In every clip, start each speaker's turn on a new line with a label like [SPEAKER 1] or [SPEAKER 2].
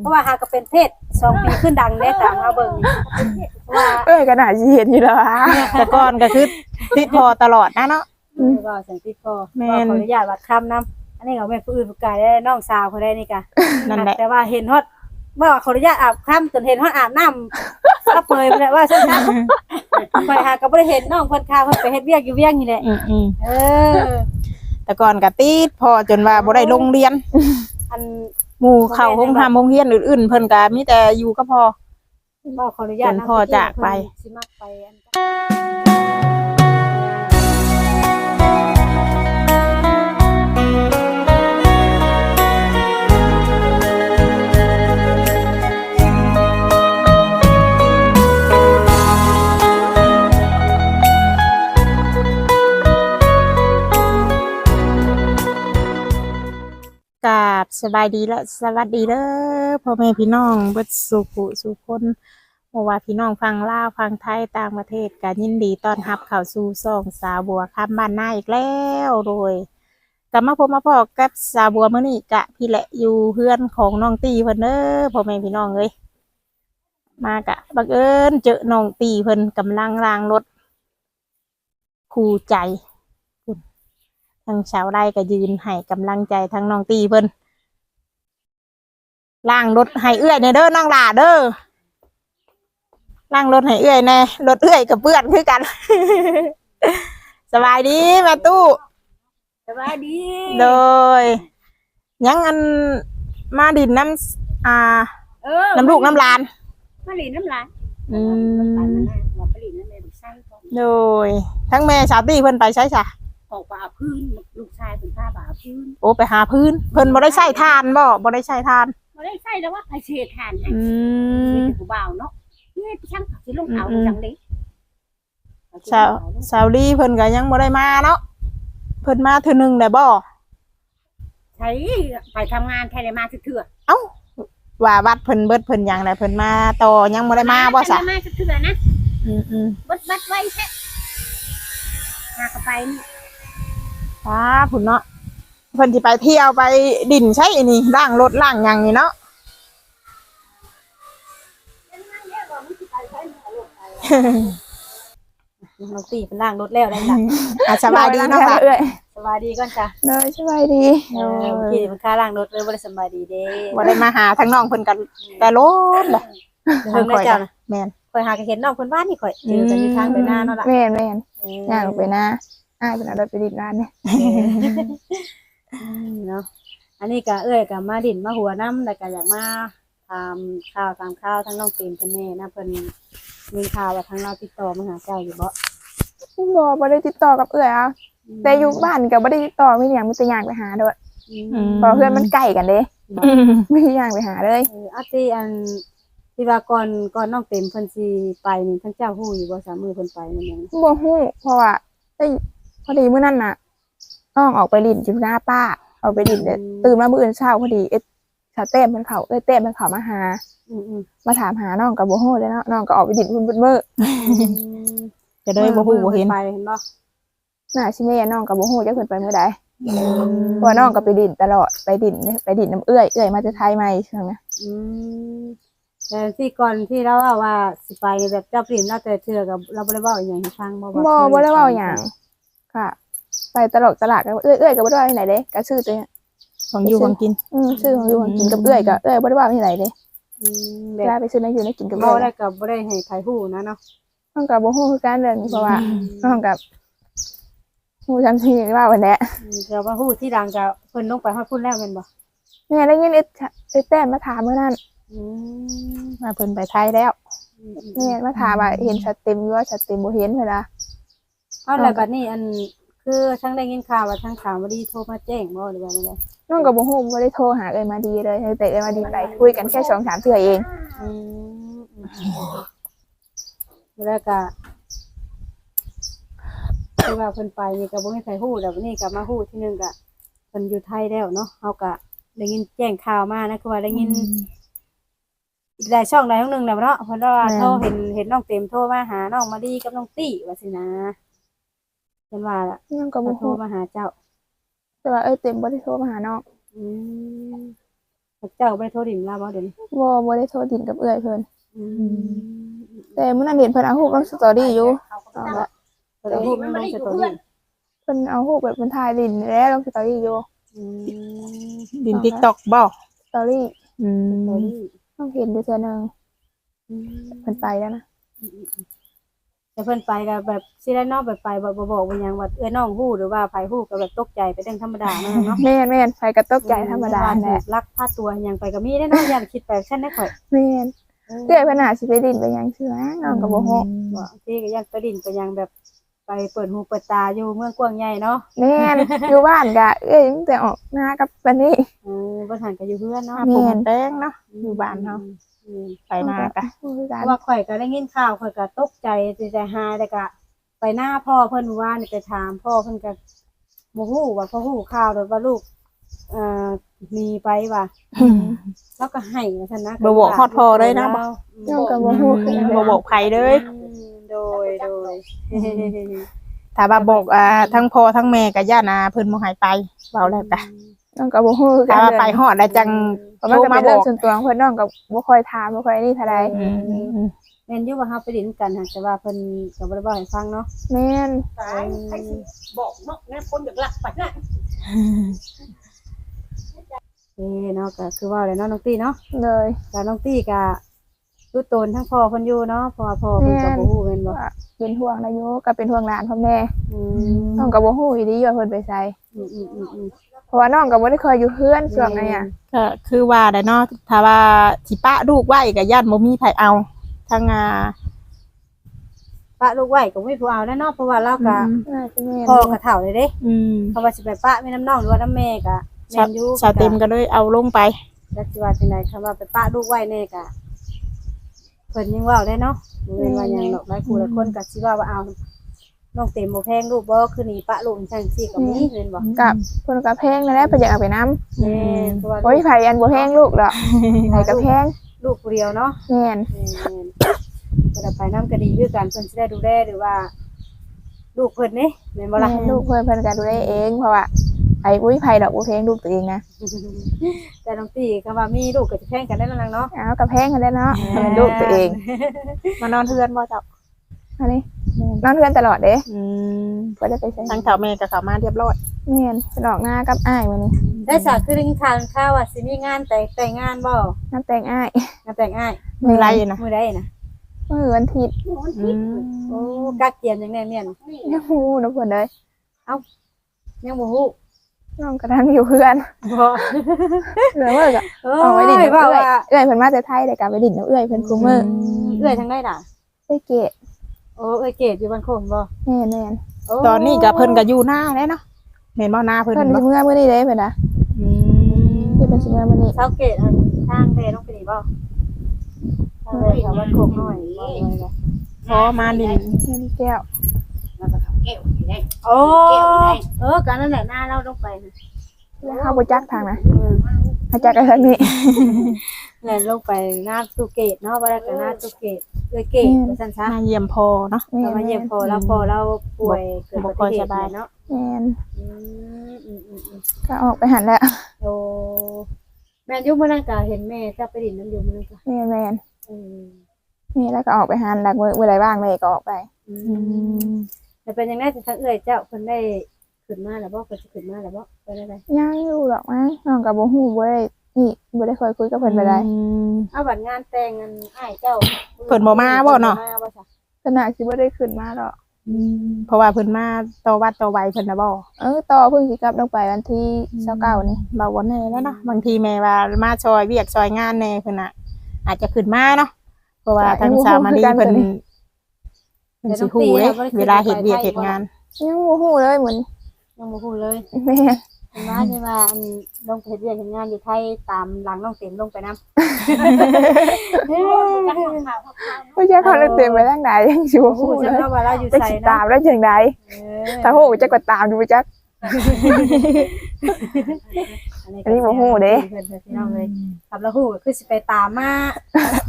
[SPEAKER 1] เพราะว่าหาก็เป็นเพศสองปีขึ้นดังได้ตามเขาเบิ่งว่า
[SPEAKER 2] เอ้ยก็น่าสิเห็นอยู่แล้วอะ
[SPEAKER 3] แต่ก่อนก็คือติดพอตลอดนะเนาะ
[SPEAKER 1] ว่าสังติพ่อ
[SPEAKER 3] แม่น
[SPEAKER 1] ว่าขออนุญาตวัดคำนํอันนี้ก็แม่นผู้อื่นผู้กายได้น้องสาวเขาได้นี่กะ
[SPEAKER 3] นั่นแหละ
[SPEAKER 1] แต่ว่าเห็นฮอดว่าขออนุญาตอาบค่ำจนเห็นฮอดอาบน้ำก็เปยไปแล้วว่าซั่นนะไปหาก็บ่ได้เห็นน้องเพิ่นข้าวเพิ่นไปเฮ็ดเวียกอยู่เวียงนี่แหละ
[SPEAKER 3] อืมอืม
[SPEAKER 1] เออ
[SPEAKER 3] แต่ก่อนก็ติดพอจนว่าบ่ได้โรงเรียน
[SPEAKER 1] อัน
[SPEAKER 3] หมู่เข้าโรงทำโรงเรียนอื่นๆเพิ่นก็มีแต่อยู่ก็พอ
[SPEAKER 1] บ่ขออนุญาต
[SPEAKER 3] จนพ่อจากไป
[SPEAKER 1] เพิ่นสิมักไปอัน
[SPEAKER 3] สบายดีและสวัสดีเด้อพ่อแม่พี่น้องเบิดสุขุสุคนบ่ว่าพี่น้องฟังล่าฟังไทยต่างประเทศก็ยินดีต้อนรับเข้าสู่ช่องสาวบัวคำบ้านหน้าอีกแล้วโดยกลับมาพบมาพอกับสาวบัวเมื้อนี้กะพี่แหละอยู่เพื่อนของน้องตีเพิ่นเด้อพ่อแม่พี่น้องเอ้ยมากะบังเอิญเจอน้องตีเพิ่นกำลังล้างรถคู่ใจทางชาวไร่ก็ยืนให้กำลังใจทั้งน้องตีเพิ่น ล่างรถให้เอื้อยในเด้อน้องหลาเด้อล่างรถให้เอื้อยแน่รถเอื้อยกับเพื่อนคือกัน สบายดีแม่ตู้
[SPEAKER 1] สบายดี
[SPEAKER 3] โดยยังอันมาดินน้ำอ่า
[SPEAKER 1] เออ
[SPEAKER 3] น้ำลูกน้ำหลาน
[SPEAKER 1] ผลิตน้ำลาย
[SPEAKER 3] อื
[SPEAKER 1] ปาน
[SPEAKER 3] ม
[SPEAKER 1] นั้นน่ะว่าผลิตน้ำลายลูกชายก็
[SPEAKER 3] โดยทั้งแม่ชาวตีเพิ่นไปใช้จ้ะ
[SPEAKER 1] ออกป่าพื้นลูกชายเป็นผ้าป่าพื้น
[SPEAKER 3] โอ้ไปหาพื้นเพิ่นบ่ได้ใช้ทานบ่บ่ได้ใช้ทาน
[SPEAKER 1] บ่ได้ใช่แล้วว่าไปเชทานให้
[SPEAKER 3] อื
[SPEAKER 1] มี
[SPEAKER 3] ม
[SPEAKER 1] แต่ผู้บ่าวเนาะนี่ช่างสิลงเอา
[SPEAKER 3] อืม
[SPEAKER 1] จังได๋
[SPEAKER 3] สาวสาวลีเพิ่นก็ยังบ่ได้มาเนาะเพิ่นมาเทื่อหนึงได้บ่
[SPEAKER 1] ใช้ไปทำงานแทนมาเถื่อ
[SPEAKER 3] เอ้าว่าวัดเพิ่นเบิดเพิ่นหยังได้เพิ่นมาต่อยังบ่ได้มาบ่ซะ
[SPEAKER 1] มาเถื่อนะ
[SPEAKER 3] อืมอืม
[SPEAKER 1] บัดบัดไว้แท้หากไปนี่
[SPEAKER 3] ป้าพุ่นเนาะ เพิ่นสิไปเที่ยวไปดินใช่อันนี่ล้างรถล้างหยังนี่เนาะ
[SPEAKER 1] น้องตีเป็นล่างรถแล้วได้จ้ะ
[SPEAKER 3] อะสบายดีเนาะค่ะ
[SPEAKER 2] เอ้ย
[SPEAKER 1] สบายดีก่อนจ้ะ
[SPEAKER 2] เนยสบายดี
[SPEAKER 1] เออเมื่อกี้มันค่าล่างรถเลยบ่ได้สบายดีเด้
[SPEAKER 3] บ่ได้มาหาทั้งน้องเพิ่นกันแต่โลดแหละ
[SPEAKER 1] เพิ่นได้จ้ะนะ
[SPEAKER 3] แม่น
[SPEAKER 1] ข่อยหาก็เห็นน้องเพิ่นบ้านนี่ข่อยเจอกันอยู่ทางไปหน้าเนาะล่ะ
[SPEAKER 2] แม่นแม่น
[SPEAKER 1] เออ
[SPEAKER 2] ย่างไปนะอ้ายเป็นอะไรไปดิดร้านเนี่ย
[SPEAKER 1] อืม เนาะอันนี้ก็เอ้ยก็มาดินมาหัวน้ำแล้วก็อยากมาตามข่าวตามข่าวทั้งน้องเต็มเพิ่นแน่นะเพิ่นมีข่าวว่าทางเราติดต่อมาหาเจ้าอยู่บ่
[SPEAKER 2] บ่บ่ได้ติดต่อกับเอื้อยอะแต่อยู่บ้านก็บ่ได้ติดต่อมีอย่างมีแต่ย่างไปหาด้วย
[SPEAKER 1] อืม
[SPEAKER 2] เพราะเพื่อนมันใกล้กันเด้
[SPEAKER 3] อืม
[SPEAKER 2] ไม่ได้ย่างไปหาเลย
[SPEAKER 1] เอออาที่อันที่ว่าก่อนก่อนน้องเต็มเพิ่นสิไปนี่ทั้งเจ้าฮู้อยู่บ่สามมือเพิ่นไปนั่นเอง
[SPEAKER 2] บ่ฮู้เพราะว่าได้พอดีมื้อนั้นน่ะ น้องออกไปดินอยู่หน้าป้า ออกไปดินเด้อตื่นมามื้ออื่นเช้าพอดีเอ๊ะชาเต้มมันเขาเอ้ยเต้มมันเขามาหา
[SPEAKER 1] อืมอืม
[SPEAKER 2] มาถามหาน้องกับบ่ฮู้เลยเนาะน้องก็ออกไปดินพุ่นเบิดมื้อ
[SPEAKER 3] จะได้บ่ฮู้บ่เห็น
[SPEAKER 1] ไปเห็นบ่
[SPEAKER 2] น่าสิแม่น้องกับบ่ฮู้จะขึ้นไปมื้อใดเพราะว่าน้องก็ไปดินตลอดไปดินไปดินน้ำเอื้อยเอื้อยมาจะไทยใหม่ใช่ไหม
[SPEAKER 1] อืมแต่ที่ก่อนที่เราว่าว่าสิไปแบบเจ้าปริมเราแต่เทื่อกับเราบ่ได้เว้าอีหยังให้ฟังบ่ว่า
[SPEAKER 2] บ่บ่ได้เว้าหยังค่ะ ไปตลกตลาดก็เอื้อยเอื้อยก็บ่ได้เว้าที่ไหนเด้ก็ชื่อตัวเนี้ย
[SPEAKER 3] ของอยู่ของกิน
[SPEAKER 2] อืมชื่อของอยู่ของกินกับเอื้อยก็เอื้อยบ่ได้เว้าที่ไหนเด้
[SPEAKER 1] อืมแบ
[SPEAKER 2] เวลา
[SPEAKER 1] บ
[SPEAKER 2] ไปซื้อในอยู่ในกินกับ
[SPEAKER 1] บ่
[SPEAKER 2] เอื้อย
[SPEAKER 1] ได้กับบ่ได้ให้ไผฮู้นะเนาะ
[SPEAKER 2] น้องก็บ่ฮู้คือการเรื่องนี้เพราะว่าน้องกับฮู้จำชื่อว่าวันแหละ
[SPEAKER 1] อืมแต่ว่าฮู้ที่ดังก็เพิ่นลงไปฮอดพุ่นแล้วแม่นบ่
[SPEAKER 2] แม่ได้ยินไอ้ไอ้แต้มมาถามเมื่อนั้น
[SPEAKER 1] อืม
[SPEAKER 3] มาเพิ่นไปไทยแล้ว
[SPEAKER 1] อืมอืม
[SPEAKER 2] แม่มาถามว่าเห็นชัดเต็มอยู่ว่าชัดเต็มบ่เห็นเวลา
[SPEAKER 1] เอาแล้วบัดนี้อัน คือทั้งได้ยินข่าวว่าทั้งข่าวบ่ดีโทรมาแจ้งบ่หรือว่าจังได
[SPEAKER 2] น้องก็บ่ฮู้บ่ได้โทรหาเอ้ยมาดีเลยแต่เอ้ยมาดีไปคุยกันแค่สองสามเทื่อเอง
[SPEAKER 1] อืมอืมแล้วก็คือว่าเพิ่นไปนี่ก็บ่มีใครฮู้แล้ววันนี้ก็มาฮู้ที่หนึงก็เพิ่นอยู่ไทยแล้วเนาะเฮาก็ได้ยินแจ้งข่าวมานะคือว่าได้ยิน อีกหลายช่องหลายช่องหนึงแล้วเนาะเพิ่นว่า
[SPEAKER 3] แม่น
[SPEAKER 1] โทรเห็นเห็นน้องเต็มโทรมาหาน้องมาดีกับน้องตี้ว่าสินะ เพิ่นว่าล่ะ
[SPEAKER 2] น้องก็
[SPEAKER 1] เขา
[SPEAKER 2] บ่
[SPEAKER 1] โทร
[SPEAKER 2] ฮู้
[SPEAKER 1] มาหาเจ้า
[SPEAKER 2] แต่ว่าเอ้ยเต็มบ่ได้โทรมาหาน้อง
[SPEAKER 1] อืมเจ้าบ่ได้โทรดิ่มลาบ่เดี๋ยวนี้
[SPEAKER 2] บ่บ่ได้โทรดินกับเอื้อยเพิ่น
[SPEAKER 1] อืม
[SPEAKER 2] แต่มื้อนั้นเห็นเพิ่นเอารูปลงสตอรี่อยู่เอาละ
[SPEAKER 1] เพิ่นเอารูปมันลงสตอรี่
[SPEAKER 2] เพิ่นเอารูปแบบเพิ่นถ่ายดินแล้วลงสตอรี่อยู่
[SPEAKER 1] อืม
[SPEAKER 3] ดิน TikTok บ่
[SPEAKER 2] สตอรี่
[SPEAKER 3] อื
[SPEAKER 1] สตอ
[SPEAKER 3] ม
[SPEAKER 1] รี่
[SPEAKER 2] ต้องเห็นอยู่เทื่อหนึง
[SPEAKER 1] อืม
[SPEAKER 2] เพิ่นไปแล้วนะ
[SPEAKER 1] แต่เพิ่นไปก็แบบสิได้เนอกแบบไปบ่บ่บอกว่าหยังว่าเอ้อน้องฮู้หรือว่าไผฮู้ก็แบบตกใจไปเรื่องธรรมดาเนาะเนาะ
[SPEAKER 2] แม่นแม่นไปกระตกใจธรรมดา
[SPEAKER 1] แห
[SPEAKER 2] แหละ
[SPEAKER 1] ลักพาตัวหยังไปก็มีได้เนาะอย่าคิดไปฉันได้ข่อย
[SPEAKER 2] แม่นเอื้อยเพิ่นน่าสิไปดินไปหยังชื่อนะน้องก็บ่ฮู้
[SPEAKER 1] ว่าที่ก็ยันไปดินไปยังแบบไปเปิดหูเปิดตาอยู่เมืองกว้างใหญ่เนาะ
[SPEAKER 2] แม่นอยู่บ้านก็เอ้ยตั้งแต่ออกหน้ากับวันนี้
[SPEAKER 1] เออบ่ทันก็อยู่เพื่อนเนาะ
[SPEAKER 3] หาปูมันแป้งเนาะอยู่บ้านเนาะ
[SPEAKER 1] อืม
[SPEAKER 3] ไปหน้ากะ
[SPEAKER 2] คือ
[SPEAKER 1] เพ
[SPEAKER 2] กัน
[SPEAKER 1] ราะว่าข่อยก็ได้ยินข่าวข่อยก็ตกใจใจใจหายแต่ก็ไปหน้าพ่อเพิ่นว่านี่ไปถามพ่อเพิ่นก็บ่ฮู้ว่าพ่อฮู้ข่าวโดยว่าลูกเอ่อมีไปว่าแล้วก็ให้ว่าซั่นนะ
[SPEAKER 3] บ่บอกฮอดพ่อเลยนะบ่
[SPEAKER 2] น้องก็บ่ฮู้คือกัน
[SPEAKER 3] บ่บอกใครเลย
[SPEAKER 1] อืมโดยโดย
[SPEAKER 3] ถ้าว่าบอกอ่าทั้งพ่อทั้งแม่ก็ย่านาเพิ่นบ่ให้ไปเว้าแล้วกะ
[SPEAKER 2] น้องก็บ่ฮู้คือกั
[SPEAKER 3] ถ้านว่าไป
[SPEAKER 2] เลย
[SPEAKER 3] ฮอดแล้วจัง
[SPEAKER 2] เพราะมัน
[SPEAKER 3] โทร
[SPEAKER 2] ก็
[SPEAKER 3] มา
[SPEAKER 2] เป็น
[SPEAKER 3] บ
[SPEAKER 2] เรื่อ
[SPEAKER 3] องก
[SPEAKER 2] ส่วนตัวของเพิ่นน้องก็บ่ค่อยถามบ่ค่อยนี่เท่าใด
[SPEAKER 3] อืมอืมอืม
[SPEAKER 1] แม่นอยู่ว่าเฮาไปดินกันหั่นแต่ว่าเพิ่นก็บ่ได้บอกให้ฟังเนาะ
[SPEAKER 2] แม่น
[SPEAKER 1] ตายใครสิบอกเนาะแม่คนอยากลักไปนะเอ้เนาะก็คือว่าเลยเนาะน้องตี้เนาะ
[SPEAKER 2] เลย
[SPEAKER 1] การน้องตี้ก็รู้ตนทั้งพ่อเพิ่นอยู่เนาะเพราะว่าพ่อเพิ่นก็บ่ฮู้แม่นบ่
[SPEAKER 2] ว่าเป็นห่วงนายกก็เป็นห่วงหลานพ่อแม่
[SPEAKER 1] อืม
[SPEAKER 2] น้องก็บ่ฮู้อีหลีว่าเพิ่นไปไส
[SPEAKER 1] อืมอืมอืมอืม
[SPEAKER 2] เพราะว่าน้องก็บ่ได้เคยอยู่เฮือนช่วงนั้นอะ
[SPEAKER 3] ก็คือว่าได้เนาะถ้าว่าสิปะลูกไว้ก็ย่านบ่มีไผเอาทั้งอ่า
[SPEAKER 1] ปะลูกไว้ก็บ่มีผู้เอาแน่เนาะเพราะว่าเราก็
[SPEAKER 2] น่าจะแม่น
[SPEAKER 1] พ่อก็เฒ่าเลยเด้
[SPEAKER 3] อืม
[SPEAKER 1] เขาว่าสิไปปะแม่น้ำน้องหรือว่าน้ำแม่ก็แม่
[SPEAKER 3] ชาน
[SPEAKER 1] อยู่
[SPEAKER 3] ชาวเต็มก็เลยเอาลงไป
[SPEAKER 1] จักสิว่าจังไดคำว่าไปปะลูกไว้แน่ก็เพิ่นยังเว้าได้เนาะบ่แม่นว่าหยังดอกหลายคู่หลายคนก็สิว่าว่าเอา น้องเต็มบ่แพงลูกบ่คือหนีปะลูกจังซี่ก็มีแม่นบ่
[SPEAKER 2] กับเพิ่นก็แพงนั่นแหละเพิ่นอยากเอาไปนํ
[SPEAKER 1] แม่นเพราะว่า
[SPEAKER 2] บ่มีไผอันบ่แพงลูกดอกไผก็แพง
[SPEAKER 1] ลูกผู้เดียวเนาะ
[SPEAKER 2] แม่น
[SPEAKER 1] แม่นเพิ่นเอาไปนํก็ดีคือกันเพิ่นสิได้ดูแลหรือว่า ลูกเพิ่นนี่แม่นบ่ล่ะ
[SPEAKER 2] แม่นลูกเพิ่นเพิ่นก็ดูแลเองเพราะว่าไผบ่มีไผดอกบ่แพงลูกตัวเองนะ
[SPEAKER 1] แต่น้องตีก็ว่ามีลูกก็จะแข่งกันได้แล้วนางเนาะ
[SPEAKER 2] เอาก็แพงกันแล้วเนาะถ้าเป็นลูกตัวเอง
[SPEAKER 3] มานอนเทือนบ่เจ้า
[SPEAKER 2] อันนี้ นอนเพื่อนตลอดเด้
[SPEAKER 3] อืม
[SPEAKER 2] บ่ได้ไปใช้
[SPEAKER 3] ทั้งเฒ่าแม่ก็เข้ามาเรียบร้อย
[SPEAKER 2] แม่นไปดอกหน้ากับอ้ายมื้อนี้
[SPEAKER 1] ได้สากคือได้ยินข่าวข่าวว่าสิมีงานแต่งแต่งงานบ่
[SPEAKER 2] น้ำแต่งอ้าย
[SPEAKER 1] งานแต่งอ้าย
[SPEAKER 3] มือไรนะ
[SPEAKER 1] มื้อใดน่ะ
[SPEAKER 2] มื้อวันอาทิตย์
[SPEAKER 3] อืม
[SPEAKER 1] โอ้กักเกียมจังแน่เมียน
[SPEAKER 2] ยังฮู้นะเพิ่นเด้ย
[SPEAKER 1] ยังบ่ฮู้
[SPEAKER 2] น้องกระทันอยู่เพื่อน
[SPEAKER 1] บ่
[SPEAKER 2] เหลือเมื่อก็
[SPEAKER 1] เอ้
[SPEAKER 2] เอาไว้ดิน
[SPEAKER 1] ยว่าว่า
[SPEAKER 2] เอื้อยเพิ่นมาแต่ไทยแต่กลับไปดินน้ำเอื้อยเพิ่นคุมื้อ
[SPEAKER 1] เอื้อยทางใดล่ะ
[SPEAKER 2] เอ้ยเกด
[SPEAKER 1] โอ้เอ้ยเกดอยู่บ้านโคงบ่
[SPEAKER 2] แม่นแม่น
[SPEAKER 1] โอ้
[SPEAKER 3] ตอนนี้ก็เพิ่นก็อยู่หน้าแล้วเนาะแม่นบ่หน้าเพิ่น
[SPEAKER 2] เพิ่น
[SPEAKER 3] บ่
[SPEAKER 2] สิเมื่อมื้อนี้เด้เพิ่นน่ะ
[SPEAKER 3] อืม
[SPEAKER 2] ที่เพิ่นสิเมื่อมื้อนี้
[SPEAKER 1] ชาวเกดอันทางเพลต้องไปนี่บ่ทางเพลแถวบ้านโคงน้อยบ่เลยล่ะ
[SPEAKER 3] พอมาดิน
[SPEAKER 2] แม่นแก้ว
[SPEAKER 1] โอ้เออการนั่นแหละหน้าเราลงไปนะ
[SPEAKER 2] แล้วเฮาบ่จักทางนะ
[SPEAKER 1] อืม
[SPEAKER 2] เฮาจักไอ้ทางนี้
[SPEAKER 1] แล่นลงไปหน้าตู้เกตเนาะบ่ได้ก็หน้าตู้เกต เอ้ยเกตว่าซั่นซะ
[SPEAKER 3] มาเยี่ยมพอเนาะ
[SPEAKER 2] แม่
[SPEAKER 1] เรา
[SPEAKER 2] น
[SPEAKER 1] มาเยี่ยมพอแล้วพอเราป่วยเกิดอุบัติเหตุเนาะ
[SPEAKER 2] แม่น
[SPEAKER 1] อืมอืมอืมอืม
[SPEAKER 2] ก็ออกไปหันแล้ว
[SPEAKER 1] โอ้แม่นอยู่มื้อนั้นก็เห็นแม่จะไปดินน้ำอยู่มื้อนั้นก็
[SPEAKER 2] แม่นแม่น
[SPEAKER 1] อืม
[SPEAKER 2] นี่แล้วก็ออกไปหันแล้วมื้อมื้อใดว่างแม่ก็ออกไป
[SPEAKER 1] อื
[SPEAKER 3] อื
[SPEAKER 1] ม
[SPEAKER 3] ม
[SPEAKER 1] แต่เป็นยังไงสิทางเอื้อยเจ้าเพิ่นได้ขึ้นมาแล้วบ่เพิ่นสิขึ้นมาแล้วบ่เป็นได้ได
[SPEAKER 2] ยังอยู่หรอกมั้งน้องก็บ่ฮู้บ่ได้ นี่บ่ได้เคยคุยกับเพิ่นไปได้
[SPEAKER 3] อืม
[SPEAKER 1] เอาบัดงานแต่งงานอ้ายเจ้า
[SPEAKER 3] เพิ่นบ่มาบ่เนาะ
[SPEAKER 1] พิ่บ่มบ่จ้ะ
[SPEAKER 2] ขนาดสิบ่ได้ขึ้นมาหรอก
[SPEAKER 3] อืมเพราะว่าเพิ่นมาต่อวัดต่อไวเพิ่นน่ะบ่
[SPEAKER 2] เออต่อเพิ่งสิกลับลงไปวันที่29นี่
[SPEAKER 3] เราบ่แน่แล้วเนาะบางทีแม่ว่ามาซอยเวียกซอยงานแน่เพิ่นน่ะ อาจจะขึ้นมาเนาะเพราะว่าทางสาวมาดีเพิ่นเพิ่นสิฮู้เด้เวลาเฮ็ดเวียกเฮ็ดงาน
[SPEAKER 2] ยังบ่ฮู้เลยเหมือน
[SPEAKER 1] ยังบ่ฮู้เลย
[SPEAKER 2] แม่
[SPEAKER 1] เห็น ว่าใช่ว่าอันลงไปเฮ็ดเวียกเฮ็ดงานอยู่ไทยตามหลังน้องเต็มลงไปนำ
[SPEAKER 2] บ่ใช่เขาเต็มไปทางใดยังสิบ่
[SPEAKER 1] ฮู้
[SPEAKER 2] ฮู้เล
[SPEAKER 1] จัง
[SPEAKER 2] ย
[SPEAKER 1] เนาะว่าเราอยู่
[SPEAKER 2] ไป
[SPEAKER 1] ไส
[SPEAKER 2] สิ
[SPEAKER 1] เนาะ
[SPEAKER 2] ตามแล้วจังได
[SPEAKER 1] เออ
[SPEAKER 2] ถ้าฮู้จักก็ตามอยู่บ่จัก อันนี้บ่ฮู้เด้
[SPEAKER 1] เพิ่นเพิ่นพี่น้องเลยครับแล้วฮู้ก็คือสิไปตามมา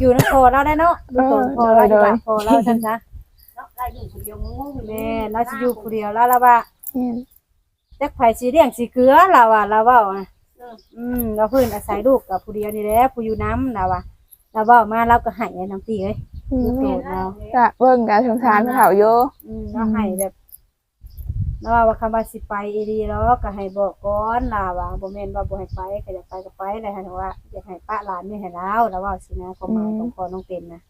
[SPEAKER 1] อยู่นครเราได้เนาะดูตนพอเราอยู่บ้านพอเราซั่นซะแม่เราสิอยู่ผู้เดียวแล้วล่ะว่า
[SPEAKER 2] แม่น
[SPEAKER 1] จักไผสิเลี้ยงสิเกลือเราอะเราเว้าอะอืมเราเพิ่นอาศัยลูกกับผู้เดียวนี่แหละผู้อยู่น้ำนะว่ะเราเว้ามาเราก็ให้น้ำตีเอ้ย
[SPEAKER 2] อืม
[SPEAKER 1] ลูกโตเรา
[SPEAKER 2] ก็เบิ่งการสงสารเขาอยู่
[SPEAKER 1] อืมเราให้แบบเราว่าคำว่าสิไปอีดีแล้วก็ให้บอกก่อนล่ะว่าบ่แม่นว่าบ่ให้ไปก็อยากไปก็ไปเลยค่ะแต่ว่าอยากให้ป้าหลานนี่ให้แล้วแล้วว่าสินะความหมายของพ่อน้องเต็มนะ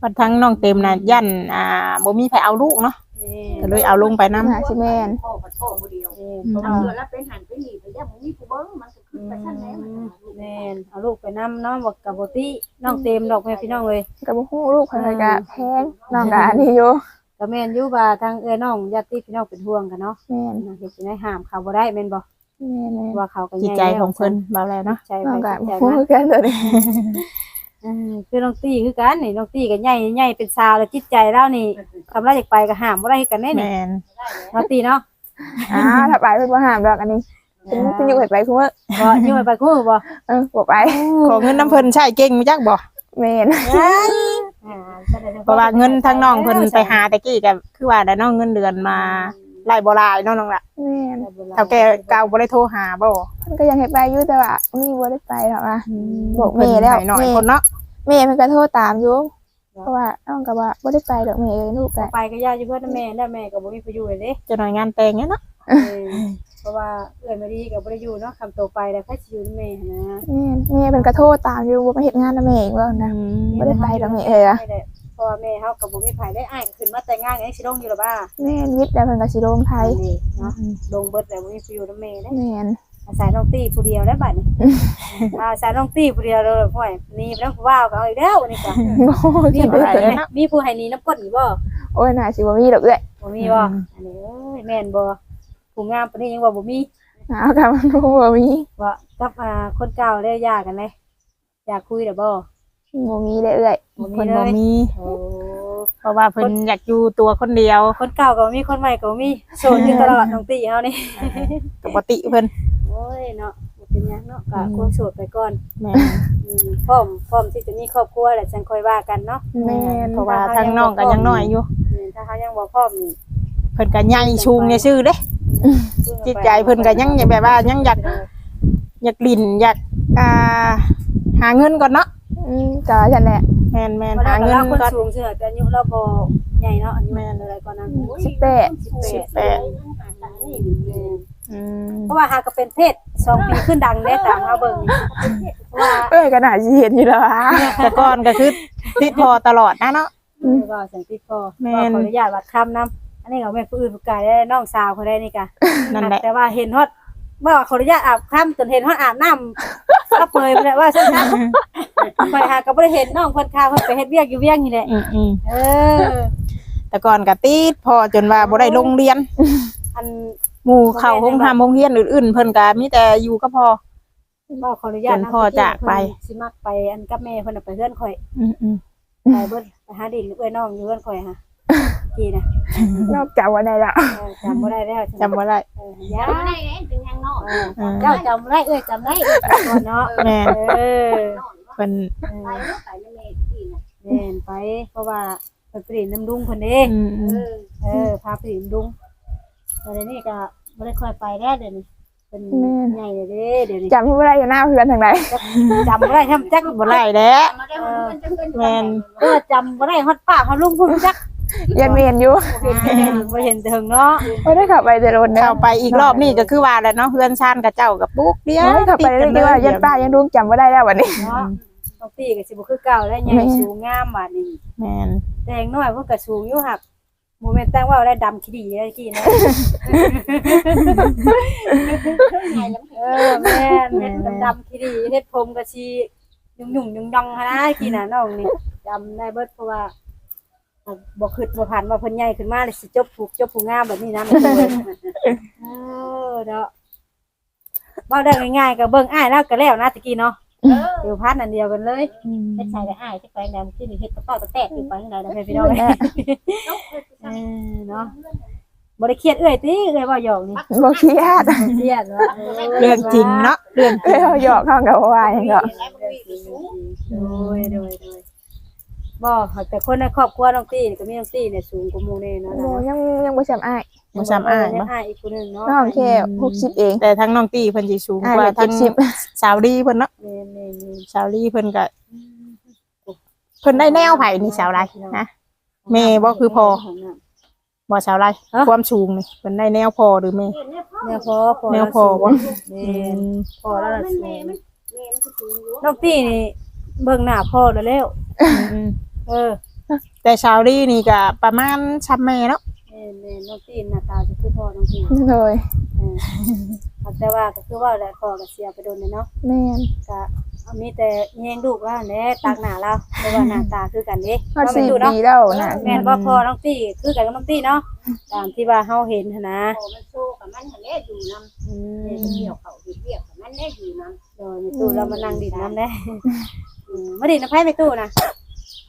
[SPEAKER 3] บัดทั้งน้องเต็มน่ะยันอ่าบ่มีไผเอาลูกเนาะ
[SPEAKER 1] นี่
[SPEAKER 3] ก็เลยเอาลงไปนํ
[SPEAKER 2] หาสิแม่น
[SPEAKER 4] พ่อกับพ่อบ่เดียว
[SPEAKER 1] นี่เพราะ
[SPEAKER 4] ทำ
[SPEAKER 1] ว่า
[SPEAKER 4] เรือแล้วเป็นหันไปหนีไปย่ามึงมีผู้เบิ้งมันก็ขึ้นไปชั้นแล้วมันก็ลูก
[SPEAKER 1] แม่นเอาลูกไปนํเนาะบอกกับบ่ติน้องเต็มดอกแม่พี่น้องเอ้ย
[SPEAKER 2] ก็บ่ฮู้ลูกเพิ่นก็แพงน้องก็อันนี้อยู่
[SPEAKER 1] ก็แม่นอยู่ว่าทางเอ้ยน้องญาติพี่น้องเป็นห่วงกันเนาะ
[SPEAKER 2] แม่น
[SPEAKER 1] เฮ็ดสิได้ห้ามเขาบ่ได้แม่นบ่
[SPEAKER 2] แม่นแม่น
[SPEAKER 1] ว่าเขาก็
[SPEAKER 3] จิตใจของเพิ่นเบาแล้วเนาะ
[SPEAKER 1] ใจ
[SPEAKER 2] น้อง
[SPEAKER 1] ไป
[SPEAKER 2] ก็
[SPEAKER 1] จิตใจ
[SPEAKER 2] บ่ฮู้
[SPEAKER 1] มา
[SPEAKER 2] คือกันเลย
[SPEAKER 1] เออคือน้องตี้คือกันนี่น้องตี้ก็ใหญ่ใหญ่เป็นสาวแล้วจิตใจแล้วนี่ทำไรอยากไปก็ห้ามบ่ได้คือกันแน่นี่
[SPEAKER 3] แม่น
[SPEAKER 1] น้องตี้เนาะ
[SPEAKER 2] อ้าวถ้าไปเพิ่นบ่ห้ามดอกอันนี้เพิ่นเพิ่นอยู่ให้ไปคือว่า
[SPEAKER 1] บ่อยู่ให้ไปคู่บ่
[SPEAKER 2] เออบ่ไป
[SPEAKER 3] ขอเงินน้ำเพิ่นใช้เก่งมาจักบ่
[SPEAKER 2] แม่น
[SPEAKER 1] อ่าแสดง
[SPEAKER 3] เพราะว่าเงินทางน้องเพิ่นไปหาแต่กี้ก็คือว่าได้น้องเงินเดือนมา ไล่บ่หลายเนาะน้องล่ะ
[SPEAKER 2] แม่น
[SPEAKER 3] เฒ่าแก่เก่าบ่ได้โทรหาบ่
[SPEAKER 2] เพิ่นก็ยังให้ไปอยู่แต่ว่ามีบ่ได้ไปหรอกอะบอกแม่แล้ว
[SPEAKER 3] เพิ่นให้น้อย
[SPEAKER 2] แม่
[SPEAKER 3] คนเนาะ
[SPEAKER 2] แม่มันก็โทรตามอยู่เพราะว่าน้องก็ว่าบ่ได้ไปดอกแม่เอ้ยลูกก็
[SPEAKER 1] ไปก็ย่าอยู่เพื่อนแม่แล้วแม่ก็บ่มีประโยชน์เลยเด้
[SPEAKER 3] จะหน่อยงานแต่งเนี่ยเนาะ
[SPEAKER 1] เออเพราะว่าเอื้อยมาดีก็บ่ได้อยู่เนาะคำโตไปแล้วใครสิอยู่นำแม่หั้นนะ
[SPEAKER 2] แม่นแม่มันก็โทรตามอยู่บ่มาเฮ็ดงานนำแม่อีกว่านะบ่ได้ไปดอกแม่เอ้ยอะ
[SPEAKER 1] เพ ราะว่าแม่เฮาก็บ่มีไผได้อ้ายขึ้นมาแต่งงานยังสิลงอยู่หรอบ้า
[SPEAKER 2] แม่นวิทย์แล้วเพิ่นก็สิลงไทย
[SPEAKER 1] นี่เนาะลงเบิดแล้วบ่มีประโยชน์นำแม่เด้
[SPEAKER 2] แม่น
[SPEAKER 1] อาศัยน้องตี้ผู้เดียวได้บัดนี้อาศัยน้องตี้ผู้เดียวเลยพ่อยหนี่ไปแล้วผู้ว่าวก็เอาอีกแล้วนี่จ้ะ
[SPEAKER 2] โอ้ย
[SPEAKER 1] มี
[SPEAKER 2] คิด
[SPEAKER 1] ผู้
[SPEAKER 2] ได้
[SPEAKER 1] ให้
[SPEAKER 2] เลย
[SPEAKER 1] นะมีผู้ให้หนี่น้ำก้นอีกบ่
[SPEAKER 2] โอ้ยน่าสิบ่มีดอกเอ้ย
[SPEAKER 1] บ่มีบ่อันนี้เอ้ยแม่นบ่ผู้งามปานนี้ยังว่าบ่มี
[SPEAKER 2] เอากลับมันบ่มี
[SPEAKER 1] ว่ากับอ่าคนเก่าได้ยากันเลยอยากคุยเด้อบ่
[SPEAKER 2] บ่มีเลยเอ้ย
[SPEAKER 1] บ่มี
[SPEAKER 3] เพิ่น
[SPEAKER 1] เล
[SPEAKER 3] บ่
[SPEAKER 1] ย
[SPEAKER 3] มี
[SPEAKER 1] โอ้
[SPEAKER 3] เพราะว่าเพิ่นอยากอยู่ตัวคนเดียว
[SPEAKER 1] คนเก่าก็บ่มีคนใหม่ก็บ่มีโสดอยู่ตลอดน้องตี้เฮานี่
[SPEAKER 3] ปกติเพิ่น
[SPEAKER 1] โอ้ยเนาะบ่เป็นหยังเนาะก็
[SPEAKER 3] อืม
[SPEAKER 1] ควรโสดไปก่อน
[SPEAKER 3] แม่น
[SPEAKER 1] อืมพร้อมพร้อมที่จะมีครอบครัวแล้วจังค่อยว่ากันเนาะ
[SPEAKER 2] แม่น
[SPEAKER 3] เพราะว่าทางน้องก็ยังน้อยอยู่
[SPEAKER 1] อืมถ้าเขายังบ่พร้อมนี่
[SPEAKER 3] เพิ่นก็ใหญ่ชูงในชื่อเด้จิตใจเพิ่นก็ยังแบบว่ายังอยาก อยากลินอยากอ่าหาเงินก่อนเนาะ
[SPEAKER 2] อืมก็ฉันแหละ
[SPEAKER 3] แม่นแม่น
[SPEAKER 1] เพราะ
[SPEAKER 3] หา
[SPEAKER 1] เรา
[SPEAKER 3] เงิน
[SPEAKER 1] เราคน
[SPEAKER 3] ก่อน
[SPEAKER 1] สูงเชื่อแต่อายุเราบ่ใหญ่เนาะอายุ
[SPEAKER 3] แม่น
[SPEAKER 1] อะไรก่อนนั้น
[SPEAKER 2] สิบแปด
[SPEAKER 3] สิบแปดอืม
[SPEAKER 1] เพราะว่าหากก็เป็นเพศสองปีขึ้นดังได้ตามเฮาเบิ่งเพราะว่า
[SPEAKER 2] เอ้ยก็น่าสิเห็นอยู่แล้วอะ
[SPEAKER 3] แต่ก่อนก็คือติดพอตลอดนะเนาะ
[SPEAKER 2] อืม
[SPEAKER 1] ก็สังติดพอ
[SPEAKER 3] แม่น
[SPEAKER 1] ขออนุญาตวัดคำนํอันนี้ก็แม่นผู้อื่นผู้กายได้น้องสาวเขาได้นี่กะ
[SPEAKER 3] นั่นแหละ
[SPEAKER 1] แต่ว่าเห็นฮอด ว่าขออนุญาตอาบค่ำจนเห็นฮอดอาบน้ำก็เผยไปแล้วว่าซั่นนะไปหาก็บ่ได้เห็นน้องเพิ่นข้าวเพิ่นไปเฮ็ดเวียกอยู่เวียงนี่แหละ
[SPEAKER 3] อืมอืม
[SPEAKER 1] เออ
[SPEAKER 3] แต่ก่อนก็ติดพอจนว่าบ่ได้โรงเรียน
[SPEAKER 1] อัน
[SPEAKER 3] หมู่เข้าโรงทำโรงเรียนอื่นๆเพิ่นก็มีแต่อยู่ก็พอ
[SPEAKER 1] บ่ขออนุญาต
[SPEAKER 3] จนพ่อจากไป
[SPEAKER 1] เพิ่นสิมักไปอันกับแม่เพิ่นนะไปเฮือนข่อย
[SPEAKER 3] อืมอืม
[SPEAKER 1] ไปเบิดไปหาดินกับเอ้ยน้องอยู่เฮือนข่อยฮะ กี่นะ
[SPEAKER 2] นอกจากวันใดละ
[SPEAKER 1] เออจำบ่ได้แล้ว
[SPEAKER 3] จำบ่ได้
[SPEAKER 1] เออยา
[SPEAKER 4] ได้ไงเป็นยังนอก
[SPEAKER 1] เออ
[SPEAKER 3] อืม
[SPEAKER 1] เจ้าจำได้เอ้ยจำได้เอ้ยจำก่อนเนาะ
[SPEAKER 3] แม่น
[SPEAKER 1] เออ
[SPEAKER 3] เพิ่น
[SPEAKER 1] เอ
[SPEAKER 4] ไป
[SPEAKER 1] อ
[SPEAKER 4] แล้วไปแล้วแม่ที่น่ะ
[SPEAKER 1] แม่นไปเพราะว่าเพิ่นไปเรียนน้ำดุงเพิ่นเด้
[SPEAKER 3] อืมอื
[SPEAKER 4] เอ
[SPEAKER 3] ม
[SPEAKER 4] อ
[SPEAKER 1] เออพาไปเรียนน้ำดุงแต่เดี๋ยวนี้ก็บ่ได้ค่อยไปแล้วเดี๋ยวนี้เป็นใหญ่เลยเด้เดี๋ยวนี้
[SPEAKER 2] จำไม่ได้อยู่หน้าเพื่อนทางใด
[SPEAKER 1] จำบ่ได้ทำจัก
[SPEAKER 3] บ่ได้แล้ว
[SPEAKER 4] มาได้เงินจะเงิน
[SPEAKER 3] แม่น
[SPEAKER 1] เออจำบ่ได้ฮอดป้าฮอดลุงพุ่นจัก
[SPEAKER 2] เรี ยนเรียนอยู่
[SPEAKER 1] บ่เห็นถึงเนาะ
[SPEAKER 2] ไม่ได้ขับไปแต่รถเนาะ
[SPEAKER 3] เข้าไปอีกรอบนี่ก็คือว่าแหล้วเนาะเพื่อนชานกับเจ้ากับปุ๊กเดียว
[SPEAKER 2] ไม่ได้ขับไปเลยที่ว่ายันป้ายันลุงจำไม่ได้แล้ววันนี้
[SPEAKER 1] เนาะบางทีก็สิบ่คือเก่าแล้วใหญ่สูงงามบาดนี้
[SPEAKER 3] แม่น
[SPEAKER 1] แต่อย่างน้อยเพิ่นก็สูงอยู่หักโมเมนต์แต่งว่าได้ดำขี้ดีได้กี่นะ
[SPEAKER 4] ไงแล้ว
[SPEAKER 1] เออแม่นเฮ็ดดำๆขี้ดีเฮ็ดผมก็สิยุ่งๆยุ่งๆหั่นนะกี่น่ะน้องนี่จำได้เบิดเพราะว่า บ่คิดบ่ผ่านว่าเพิ่นใหญ่ขึ้นมาเลยสิจบผูกจบผูกงามแบบนี้นะแม่นบ่เออเนาะเว้าได้ง่ายๆก็เบิ่งอ้ายแล้วก็แล้วนะตะกี้เนาะ
[SPEAKER 4] เออ
[SPEAKER 1] เดี๋ยวพัดอันเดียวกันเลย
[SPEAKER 3] อืม
[SPEAKER 1] เฮ็ดใส่ได้อ้ายที่ไปแนวที่นี่เฮ็ดกระเป๋าตะแตกอยู่ไปทางใดนะแม่พี่น้องเอ้ยเออเนาะบ่ได้เครียดเอ้ยติเอ้ยบ่หยอกนี่
[SPEAKER 2] บ่เครียด
[SPEAKER 1] เครียดว่า
[SPEAKER 3] เรื่องจริงเนาะเรื่องจ
[SPEAKER 2] เอ้
[SPEAKER 3] ริ
[SPEAKER 2] ย
[SPEAKER 3] ง
[SPEAKER 2] เขาหยอกเขากับว่าอย่างเงี้ย
[SPEAKER 1] โดยโดยโดย บ่แต่คนในครอบครัวน้องตี้นี่ก็มีน้องตี้เนี่ยสูงกว่าหมู่แน่เนาะ
[SPEAKER 2] โมยังยังบ่จำอ้าย
[SPEAKER 3] บ่ซ้ำอ้าย
[SPEAKER 1] ยั
[SPEAKER 3] บ่
[SPEAKER 1] งอ้ายอีกคนหนึงเนาะ
[SPEAKER 2] น้องแค่หกสิบเอง
[SPEAKER 3] แต่ทั้งน้องตี้เพิ่นสิสูง
[SPEAKER 2] อ้าย
[SPEAKER 3] กว่า
[SPEAKER 2] อยาก
[SPEAKER 3] ทั้ง
[SPEAKER 2] เจ็ดสิบ
[SPEAKER 3] สาวดีเพิ่นเนาะ
[SPEAKER 1] แม่นๆๆ
[SPEAKER 3] สาวดีเพิ่นก็เพิ่นได้แนวไผนี่สาวไรนะแม่บ่คือพอบ่สาวไรความสูงนี่เพิ่นได้แนวพอหรือแม่
[SPEAKER 1] แนวพอพอ
[SPEAKER 3] แนวพอบ่
[SPEAKER 1] แม่
[SPEAKER 3] อื
[SPEAKER 1] น
[SPEAKER 3] ม
[SPEAKER 1] พอแล้วล่ะ
[SPEAKER 4] มัน
[SPEAKER 1] สู
[SPEAKER 4] แม่
[SPEAKER 1] ง
[SPEAKER 4] มันแม่มันก็สูงอยู่
[SPEAKER 1] น้องตี้นี่เบิ่งหน้าพ่อแล้วแล้ว
[SPEAKER 3] อืม
[SPEAKER 1] เออ
[SPEAKER 3] แต่สาวดีนี่ก็ประมาณซ้ำแม่เนาะ
[SPEAKER 1] แม่นแม่นน้องตี้หน้าตาจะคือพ่อน้องตี้
[SPEAKER 2] เลย
[SPEAKER 1] เออแต่ว่าก็คือว่าแหละพ่อก็เสียไปโดนเลยเนาะ
[SPEAKER 2] แม่น
[SPEAKER 1] ก็มีแต่แยงลูกแล้วแหละตักหน้าเราเพราะว่าหน้าตาคือกันเด้
[SPEAKER 2] ฮอด
[SPEAKER 1] ว่า
[SPEAKER 2] สี่
[SPEAKER 1] แม่นดูเนาะ
[SPEAKER 2] ปีแล้วนะ
[SPEAKER 1] แม่นว่าพ่อน้องตี้คือกันกับน้องตี้เนาะตามที่ว่าเฮาเห็นหั้นนะ
[SPEAKER 4] โอ้มันโซ่กับมันหันแน่อยู่นำ
[SPEAKER 1] อื
[SPEAKER 4] แม่
[SPEAKER 1] ม
[SPEAKER 4] ก็เกี่ยวเขาเฮ็ดเวียกกับมันแน่อยู่นำ
[SPEAKER 1] โดยในตู้เรามานั่งดินน้ำได้อืมมาดินน้ำไผ่ในตู้นะ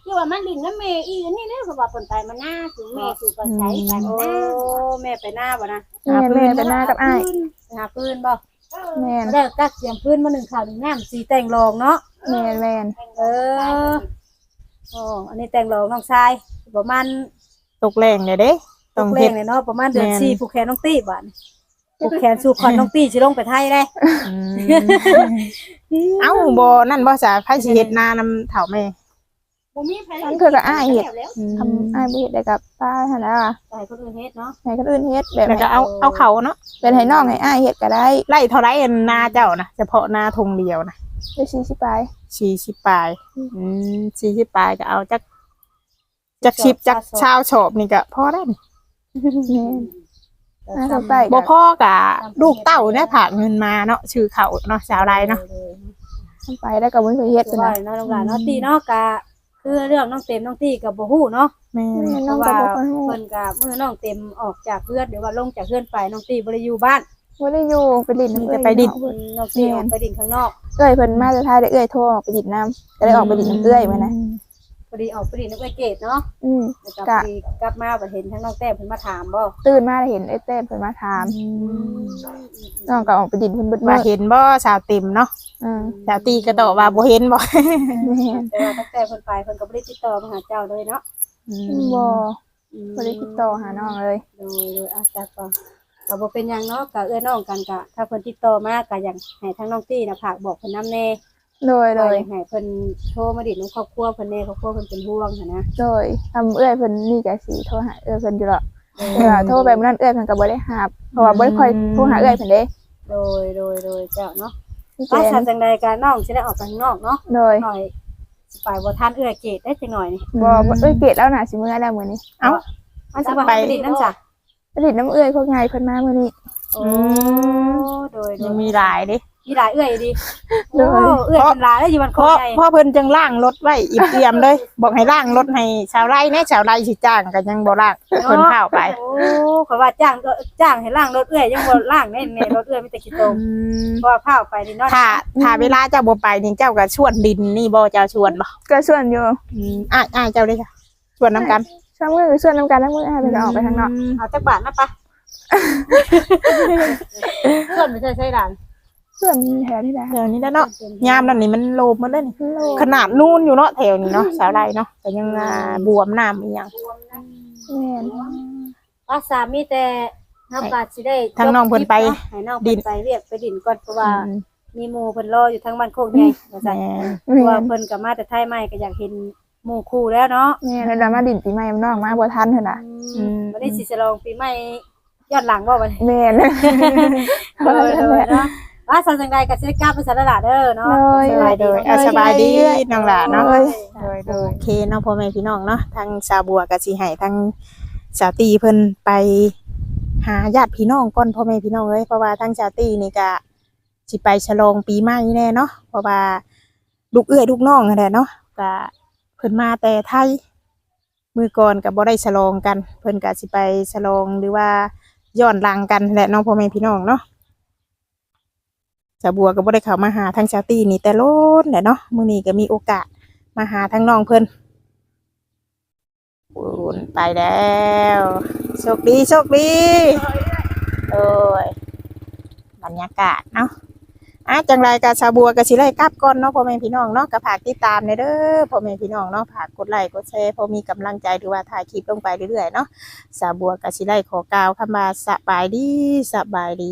[SPEAKER 4] คือว่ามันดินน้ำแม่อีนี่เนี่ยเขาว่าเพิ่นไปมาหน้าสู่แม่สู่ก็ใช้ไปมา
[SPEAKER 1] โอ้
[SPEAKER 4] หน้า
[SPEAKER 1] แม่ไปหน้าบ่นะ
[SPEAKER 2] แม่แม่ไปหน้ากับอ้าย
[SPEAKER 1] ไปหาปืนบ่
[SPEAKER 2] แม่น
[SPEAKER 1] ได้กักเสียงปืนมาหนึ่งข่าวหนึ่งน้ำสีแต่งรองเนาะ
[SPEAKER 2] แม่นแม่น
[SPEAKER 1] เอออ๋ออันนี้แต่งรองน้องชายประมาณ
[SPEAKER 3] ตกแรงเนี่ยเด้
[SPEAKER 1] ต
[SPEAKER 3] ต้อง
[SPEAKER 1] กเล
[SPEAKER 3] เฮ็
[SPEAKER 1] ง
[SPEAKER 3] ด
[SPEAKER 1] เลยเนาะประมาณเดือน
[SPEAKER 3] แม่น
[SPEAKER 1] สี่ผูกแขนน้องตี้บ้านผูกแขนสู่คอนน้องตี้สิลงไปไทยได้
[SPEAKER 3] อืมเอ้าบ่นั่นบ่สาไผสิเฮ็ดนานำเฒ่าแม่
[SPEAKER 4] บ่มีไผ
[SPEAKER 2] มันคือกับอ้ายเฮ็ด
[SPEAKER 4] แล้ว
[SPEAKER 2] ทำอ้ายบ่เฮ็ดได้กับป้าหั่นล่ะ
[SPEAKER 1] แต่คนอื่นเฮ็ดเนาะ
[SPEAKER 2] ให้คนอื่นเฮ็ดแบบ
[SPEAKER 3] แล้วก็
[SPEAKER 2] ให้
[SPEAKER 3] เอาเอาเขาเนาะ
[SPEAKER 2] เป็นให้น้องให้อ้ายเฮ็ดก็ได้
[SPEAKER 3] ไล่เท่าไรอันนาเจ้านะเฉพาะนาทงเดียวนะ
[SPEAKER 2] ได้สี่สิบปลาย
[SPEAKER 3] สี่สิบปลายอืมสี่สิบปลายก็เอาจักจักชิบจักชาวโฉบนี่ก็พอได้นี่
[SPEAKER 2] แม่นน่าสนใจ
[SPEAKER 3] บ่พ่อกะลูกเต้าเนี่ยผากเงินมาเนาะชื่อเขาเนาะสาวไรเนาะ
[SPEAKER 2] ทำไปแล้วก็บ่เคยเฮ็ด
[SPEAKER 1] คือ
[SPEAKER 2] พุ่น
[SPEAKER 1] ว่า
[SPEAKER 2] น่ะ
[SPEAKER 1] เนาะน้องหลานเนาะตี้เนาะกะ คือเรื่องน้องเต็มน้องตี้กับบ่ฮู้เนาะ
[SPEAKER 3] แม่
[SPEAKER 2] แม่
[SPEAKER 1] เพ
[SPEAKER 2] น้อง
[SPEAKER 1] ราะ
[SPEAKER 2] ก็
[SPEAKER 1] ว่า
[SPEAKER 2] บ่ค่อยฮู้
[SPEAKER 1] เพิ่นก็เมื่อน้องเต็มออกจากเพื่อนหรือว่าลงจากเพื่อนไปน้องตี้บ่ได้อยู่บ้าน
[SPEAKER 2] บ่ได้อยู่ไปดินน้ำเอ้ย
[SPEAKER 1] อืมน้องตี้ออกไปดินข้างนอก
[SPEAKER 2] เอ้ยเพิ่นมาจะทายได้เอ้ยโทรออกไปดินน้ำก็เลยออกไปดินน้ำเอ้ยมานะ
[SPEAKER 1] พอดีออกไปดินนึกว่าเกตเนาะ
[SPEAKER 2] อืม
[SPEAKER 1] แล้วก็
[SPEAKER 2] กะ
[SPEAKER 1] พอดีกลับมาบ่เห็นทั้งน้องแต้มเพิ่นมาถามบ่
[SPEAKER 2] ตื่นมาแล้วเห็นไอ้เต้เพิ่นมาถามน้องก็ออกไปดินเพิ่นเบิด
[SPEAKER 3] ว่า
[SPEAKER 2] มื้อ
[SPEAKER 3] เห็นบ่สาวติ่มเนาะ
[SPEAKER 2] อืม
[SPEAKER 3] สาวตีก็ตอบว่าบ่เห็นบ่
[SPEAKER 2] แม่น
[SPEAKER 1] แต่ว่าตั้งแต่เพิ่นไปเพิ่นก็บ่ได้ติดต่อมาหาเจ้าเลยเนาะ
[SPEAKER 2] บ่
[SPEAKER 1] อืม
[SPEAKER 2] บ่ได้ติดต่อหาน้องเลย
[SPEAKER 1] โดยโดยอาจักก็ก็บ่เป็นหยังเนาะก็เอื้อน้องกันก็ถ้าเพิ่นติดต่อมาก็อยากให้ทั้งน้องตี้น่ะฝากบอกเพิ่นนำแน่
[SPEAKER 2] โดยโด
[SPEAKER 1] ว่ายอยากให้เพิ่นโทรมาดินำครอบครัวเพิ่นแน่ครอบครัวเพิ่นเป็นห่วงหันนะ
[SPEAKER 2] โดยทำเอ้ยเพิ่นนี่ก็สิโทรหาเอ้ยเพิ่นอยู่หรอกแต่ว่าโทรไปมื้อนั้นเอ้ยเพิ่นก็บ่ได้รับเพราะว่าบ่ได้ค่อยโทรหาเอ้ยเพิ่นเด้
[SPEAKER 1] โดยโดยโดยเจ้าเนาะ
[SPEAKER 2] พี่
[SPEAKER 1] ว่า
[SPEAKER 2] เจ
[SPEAKER 1] ชานจังใดก็น้องสิได้ออกไปข้างนอกเนาะ
[SPEAKER 2] โดย
[SPEAKER 1] หน่อยสิไปบ่ทันเอื้อเกตได้จังหน่อยนี่
[SPEAKER 2] บ่บ่เอ้ยเกดแล้วน่ะสิมื้อแล้วมื้อนี้
[SPEAKER 3] เอ้า
[SPEAKER 1] มันสิว่า
[SPEAKER 3] ไป
[SPEAKER 1] ไปดินน้ำจ้ะ
[SPEAKER 2] ไปดินน้ำเอ้ยพวกไงเพิ่นมามื้อนี้
[SPEAKER 1] โอ้โดยโด
[SPEAKER 3] ยั
[SPEAKER 1] ย
[SPEAKER 3] งมีหลายเด้
[SPEAKER 1] มีหลายเอื้อยดี
[SPEAKER 2] โด
[SPEAKER 1] โอ้
[SPEAKER 2] ย
[SPEAKER 1] เอื้อยเป็นหลายแล้วอยู่บ้านโค
[SPEAKER 3] เพราะ
[SPEAKER 1] ใหญ่
[SPEAKER 3] เพราะเพิ่นจังล่างรถไว้อีเตรียมเลย บอกให้ล่างรถให้ชาวไร่แน่ชาวไร่สิจ้างก็ยังบ่ล่างเพิ่นเข้าไป
[SPEAKER 1] โอ้เขาว่าจ้างก็จ้างให้ล่างรถเอื้อยยังบ่ล่างแน่แน่รถเอื้อยมีแต่ขี้ตม
[SPEAKER 3] อืม
[SPEAKER 1] เพราะว่าข้าวไปนี่เนาะ
[SPEAKER 3] ถ้าถ้าเวลาเจ้าบ่ไปนี่เจ้าก็ชวนดินนี่บ่เจ้าชวนบ่
[SPEAKER 2] ก็ส่วนอยู่
[SPEAKER 3] อืมอ้ายอ้ายเจ้าเลยค่ะชวนน้ำกัน
[SPEAKER 2] ช่วงมื้อส่วนน้ำกันแล้วมื้ออ้ายเพิ่นก็ออกไปข้างนอก
[SPEAKER 1] เอาจักบาทนะปะส่วนไม่ใช่ใช่ด่าน
[SPEAKER 2] ส่วนแถวนี่แหละ
[SPEAKER 3] เดี๋ยวนี้แล้วเนาะยามนั่นนี่มันโลมหมดเลยนี่
[SPEAKER 2] โล
[SPEAKER 3] ขนาดนู่นอยู่เนาะแถวนี้เนาะสาวไร่เนาะแต่ยังอ่าบวมน้ำอีหยัง
[SPEAKER 2] แม่น
[SPEAKER 1] ว่าสามีแต่เฮาก็สิได้
[SPEAKER 3] ทางน้องเพิ่นไป
[SPEAKER 1] ให้น้องเพิ่นไปเรียกไปดินก่อนเพราะว่า
[SPEAKER 3] อืม
[SPEAKER 1] มีหมู่เพิ่นรออยู่ทางบ้านโคกใหญ่ว่าซั่น
[SPEAKER 3] แหม
[SPEAKER 1] เพราะว่าเพิ่นก็มาแต่ไทยใหม่ก็อยากเห็นหมู่คู่แล้วเนาะ
[SPEAKER 2] แม่นแล้วมาดินปีใหม่น้องมาบ่ทันเพิ่นน่ะ
[SPEAKER 1] อืมวันนี้สิฉลองปีใหม่ย้อนหลังบ่วันนี้
[SPEAKER 2] แม่น
[SPEAKER 1] โดยโดยเนาะ ว่าสันจังใดก็สิได้กลับไปสารลาเด้อเนาะ
[SPEAKER 3] สบายโดยอะสบายดีน้องหลานเนาะ
[SPEAKER 1] โดย
[SPEAKER 3] โดยโดย โอเคเนาะพ่อแม่พี่น้องเนาะทางสาวบัวก็สิให้ทางสาวตีเพิ่นไปหาญาติพี่น้องก่อนพ่อแม่พี่น้องเอ้ยเพราะว่าทางสาวตีนี่ก็สิไปฉลองปีใหม่แน่เนาะเพราะว่าลูกเอื้อยลูกน้องนั่นแหละเนาะก็เพิ่นมาแต่ไทยมือก่อนก็บ่ได้ฉลองกัน เพิ่นก็สิไปฉลองหรือว่าย้อนหลังกันแหละเน้องพ่อแม่พี่น้องเนาะ สาวบัวก็บ่ได้เข้ามาหาทางสาวตีนี่แต่โลดแหละเนาะมื้อนี้ก็มีโอกาสมาหาทั้งน้องเพิ่นปูนไปแล้วโชคดีโชคดีโอ้ยบรรยากาศเนาะอะจังไรกะชาบัวกะสิไล่กลับก่อนเนาะพ่อแม่พี่น้องเนาะก็ฝากติดตามในเด้อพ่อแม่พี่น้องเนาะฝากกดไลค์กดแชร์พอมีกำลังใจหรือว่าถ่ายคลิปลงไปเรื่อยๆเนาะสาบัวกะสิไล่ขอกล่าวคำว่าสบายดีสบายดี